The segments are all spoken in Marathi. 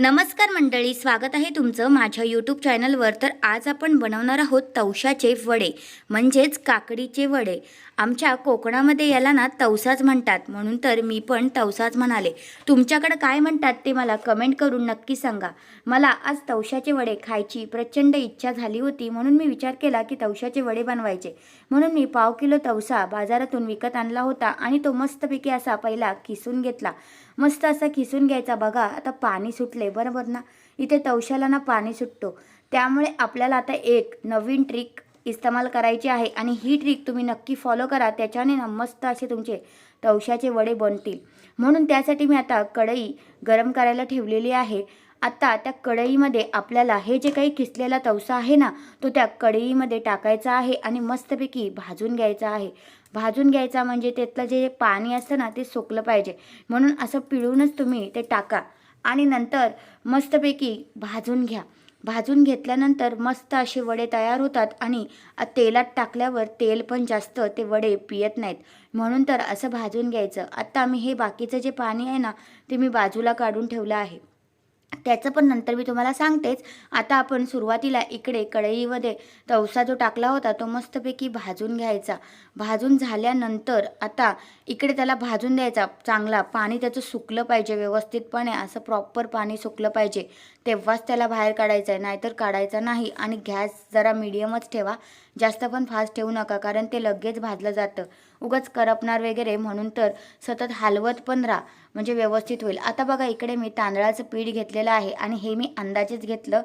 नमस्कार मंडळी स्वागत आहे तुमचं माझ्या यूट्यूब चॅनलवर तर आज आपण बनवणार आहोत तवशाचे वडे म्हणजेच काकडीचे वडे. आमच्या कोकणामध्ये याला ना तवसाच म्हणतात. म्हणून तर मी पण तवसाच म्हणाले. तुमच्याकडं काय म्हणतात ते मला कमेंट करून नक्की सांगा. मला आज तवशाचे वडे खायची प्रचंड इच्छा झाली होती. म्हणून मी विचार केला की तवशाचे वडे बनवायचे. म्हणून मी पाव किलो तवसा बाजारातून विकत आणला होता आणि तो मस्तपैकी असा पहिला किसून घेतला. मस्त असा खिसून घ्यायचा बघा. आता पाणी सुटले बरोबर ना? इथे तवशाला ना पाणी सुटतो. त्यामुळे आपल्याला आता एक नवीन ट्रिक इस्तेमाल करायची आहे आणि ही ट्रिक तुम्ही नक्की फॉलो करा. त्याच्याने ना मस्त असे तुमचे तवशाचे वडे बनतील. म्हणून त्यासाठी मी आता कढई गरम करायला ठेवलेली आहे. आता त्या कढईमध्ये आपल्याला हे जे काही किसलेला तवसा आहे ना तो त्या कढईमध्ये टाकायचा आहे आणि मस्तपैकी भाजून घ्यायचा आहे. भाजून घ्यायचा म्हणजे त्यातलं जे पाणी असतं ना ते सोकलं पाहिजे. म्हणून असं पिळूनच तुम्ही ते टाका. आणि नंतर मस्तपैकी भाजून घ्या. भाजून घेतल्यानंतर मस्त असे वडे तयार होतात आणि तेलात टाकल्यावर तेल पण जास्त ते वडे पियत नाहीत. म्हणून तर असं भाजून घ्यायचं. आत्ता मी हे बाकीचं जे पाणी आहे ना ते मी बाजूला काढून ठेवलं आहे. त्याचं पण नंतर मी तुम्हाला सांगतेच. आता आपण सुरुवातीला इकडे कढईमध्ये तवसा जो टाकला होता तो मस्तपैकी भाजून घ्यायचा. भाजून झाल्यानंतर आता इकडे त्याला भाजून द्यायचा चांगला. पाणी त्याचं सुकलं पाहिजे व्यवस्थितपणे असं प्रॉपर पाणी सुकलं पाहिजे. तेव्हाच त्याला बाहेर काढायचं आहे नाहीतर काढायचा नाही. आणि गॅस जरा मिडियमच ठेवा. जास्त पण फास्ट ठेवू नका कारण ते लगेच भाजलं जातं. उगाच करपणार वगैरे म्हणून तर सतत हलवत पण राहा म्हणजे व्यवस्थित होईल. आता बघा इकडे मी तांदळाचं पीठ घेतलेलं आहे आणि हे मी अंदाजेच घेतलं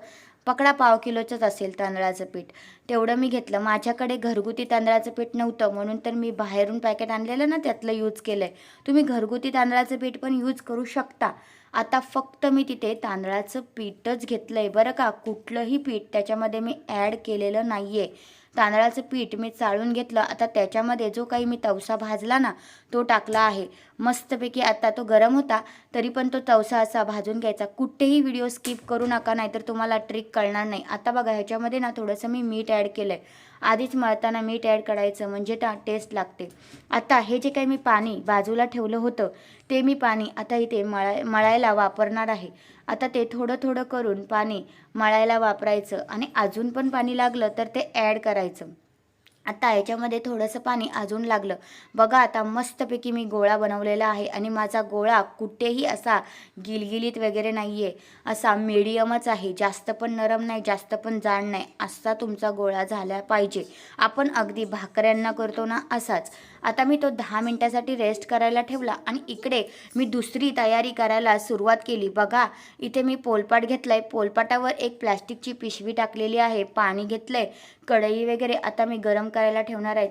पकडा पाव किलोचंच असेल तांदळाचं पीठ. तेवढं मी घेतलं. माझ्याकडे घरगुती तांदळाचं पीठ नव्हतं म्हणून तर मी बाहेरून पॅकेट आणलेलं ना त्यातलं यूज केलं आहे तुम्ही घरगुती तांदळाचं पीठ पण यूज करू शकता. आता फक्त मी तिथे तांदळाचं पीठच घेतलं आहे बरं का? कुठलंही पीठ त्याच्यामध्ये मी ॲड केलेलं नाही आहे तांदळाचं पीठ मी चाळून घेतलं. आता त्याच्यामध्ये जो काही मी तवसा भाजला ना तो टाकला आहे. मस्तपैकी आता तो गरम होता तरी पण तो तवसा असा भाजून घ्यायचा. कुठेही व्हिडिओ स्किप करू नका नाहीतर तुम्हाला ट्रिक कळणार नाही. आता बघा ह्याच्यामध्ये ना थोडंसं मी मीठ ॲड केलं आहे आधीच मळताना मीठ ॲड करायचं म्हणजे त्या टेस्ट लागते. आता हे जे काही मी पाणी बाजूला ठेवलं होतं ते मी पाणी आता इथे मळाय मळायला वापरणार आहे. आता ते थोडं थोडं करून पाणी मळायला वापरायचं आणि अजून पण पाणी लागलं तर ते ॲड करायचं. आता याच्यामध्ये थोडंसं पाणी अजून लागलं. बघा आता मस्तपैकी मी गोळा बनवलेला आहे आणि माझा गोळा कुठेही असा गिलगिलीत वगैरे नाही आहे असा मीडियमच आहे. जास्त पण नरम नाही जास्त पण जाड नाही. असा तुमचा गोळा झाला पाहिजे. आपण अगदी भाकऱ्यांना करतो ना असाच. आता मी तो दहा मिनटासाठी रेस्ट करायला ठेवला आणि इकडे मी दुसरी तयारी करायला सुरुवात केली. बघा इथे मी पोलपाट घेतला आहे पोलपाटावर एक प्लॅस्टिकची पिशवी टाकलेली आहे. पाणी घेतलं आहे कढई वगैरे आता मी गरम करायला ठेवणार आहे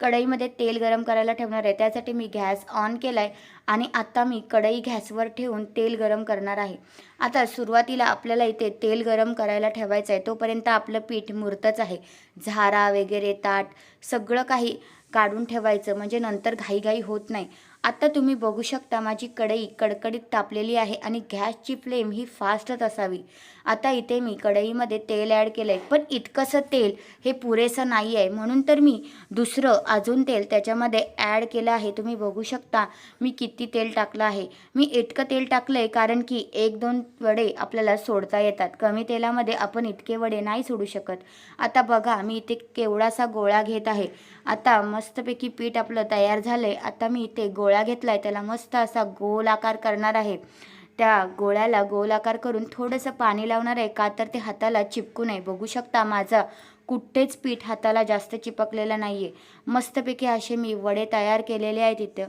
कढईमध्ये तेल गरम करायला ठेवणार आहे. त्यासाठी मी गॅस ऑन केला आहे आणि आता मी कढई गॅसवर ठेवून तेल गरम करणार आहे. आता सुरुवातीला आपल्याला इथे तेल गरम करायला ठेवायचं आहे तोपर्यंत आपलं पीठ मुरतच आहे. झारा वगैरे ताट सगळं काही काढून ठेवायचं. म्हणजे नंतर घाईघाई होत नाही. आता तुम्ही बघू शकता माझी कढई कडकडीत तापलेली आहे आणि गॅसची फ्लेम ही फास्टच असावी. आता इथे मी कढईमध्ये तेल ॲड केलं आहे पण इतकंसं तेल हे पुरेसं नाही आहे म्हणून तर मी दुसरं अजून तेल त्याच्यामध्ये ॲड केलं आहे. तुम्ही बघू शकता मी किती तेल टाकलं आहे. मी इतकं तेल टाकलं आहे कारण की एक दोन वडे आपल्याला सोडता येतात. कमी तेलामध्ये आपण इतके वडे नाही सोडू शकत. आता बघा मी इथे केवढासा गोळा घेत आहे. आता मस्तपैकी पीठ आपलं तयार झालं आहे आता मी इथे गोळा घेतला आहे त्याला मस्त असा गोल आकार करणार आहे. त्या गोळ्याला गोल आकार करून थोडंसं पाणी लावणार आहे का तर ते हाताला चिपकू नये. बघू शकता माझा कुठेच पीठ हाताला जास्त चिपकलेलं नाही आहे मस्तपैकी असे मी वडे तयार केलेले आहेत इथं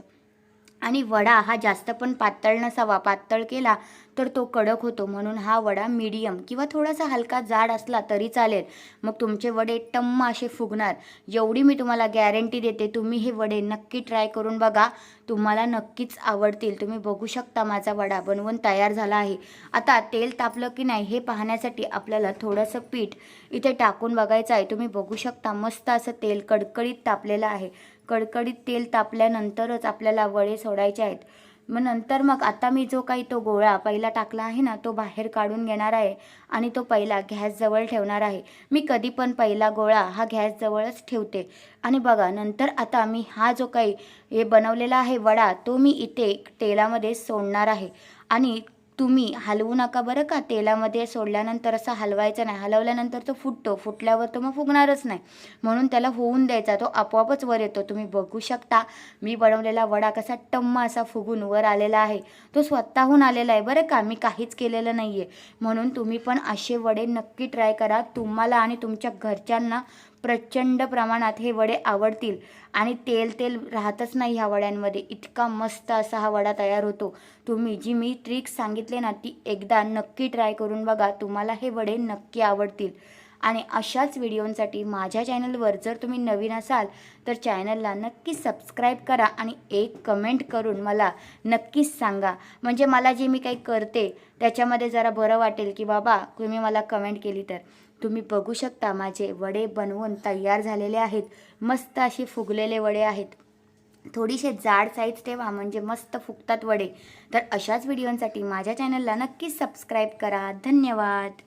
आणि वडा हा जास्त पण पातळ नसावा. पातळ केला तर तो कडक होतो. म्हणून हा वडा मीडियम किंवा थोडासा हलका जाड असला तरी चालेल. मग तुमचे वडे टम्म असे फुगणार. एवढी मी तुम्हाला गॅरंटी देते तुम्ही हे वडे नक्की ट्राय करून बघा. तुम्हाला नक्कीच आवडतील. तुम्ही बघू शकता माझा वडा बनवून तयार झाला आहे. आता तेल तापलं की नाही हे पाहण्यासाठी आपल्याला थोडंसं पीठ इथे टाकून बघायचं आहे. तुम्ही बघू शकता मस्त असं तेल कडकडीत तापलेलं आहे. कडकडीत तेल तापल्यानंतरच आपल्याला वडे सोडायचे आहेत. मग नंतर मग आता मी जो काही तो गोळा पहिला टाकला आहे ना तो बाहेर काढून घेणार आहे आणि तो पहिला गॅसजवळ ठेवणार आहे. मी कधी पण पहिला गोळा हा गॅसजवळच ठेवते. आणि बघा नंतर आता मी हा जो काही हे बनवलेला आहे वडा तो मी इथे तेलामध्ये सोडणार आहे. आणि तुम्ही हलवू नका बरं का? तेलामध्ये सोडल्यानंतर असं हलवायचं नाही. हलवल्यानंतर तो फुटतो. फुटल्यावर तो मग फुगणारच नाही. म्हणून त्याला होऊन द्यायचा. तो आपोआपच वर येतो. तुम्ही बघू शकता. मी बनवलेला वडा कसा टम्म असा फुगून वर आलेला आहे. तो स्वतःहून आलेला आहे. बरं का? मी काहीच केलेलं नाही आहे म्हणून तुम्ही पण असे वडे नक्की ट्राय करा. तुम्हाला आणि तुमच्या घरच्यांना प्रचंड प्रमाणात हे वडे आवडतील. आणि तेल तेल राहतच नाही ह्या वड्यांमध्ये. इतका मस्त असा हा वडा तयार होतो. तुम्ही जी मी ट्रिक सांगितले ना ती एकदा नक्की ट्राय करून बघा. तुम्हाला हे वडे नक्की आवडतील. आणि अशाच व्हिडिओंसाठी माझ्या चॅनलवर जर तुम्ही नवीन असाल तर चॅनलला नक्की सबस्क्राईब करा आणि एक कमेंट करून मला नक्कीच सांगा. म्हणजे मला जे मी काही करते त्याच्यामध्ये जरा बरं वाटेल की बाबा तुम्ही मला कमेंट केली तर. तुम्ही बघू शकता माझे वडे बनवून तयार झालेले आहेत. मस्त असे फुगलेले वडे आहेत. थोडीसे जाड साईज ठेवा म्हणजे मस्त फुगतात वडे. तर अशाच व्हिडिओंसाठी माझ्या चॅनलला नक्कीच सबस्क्राईब करा. धन्यवाद.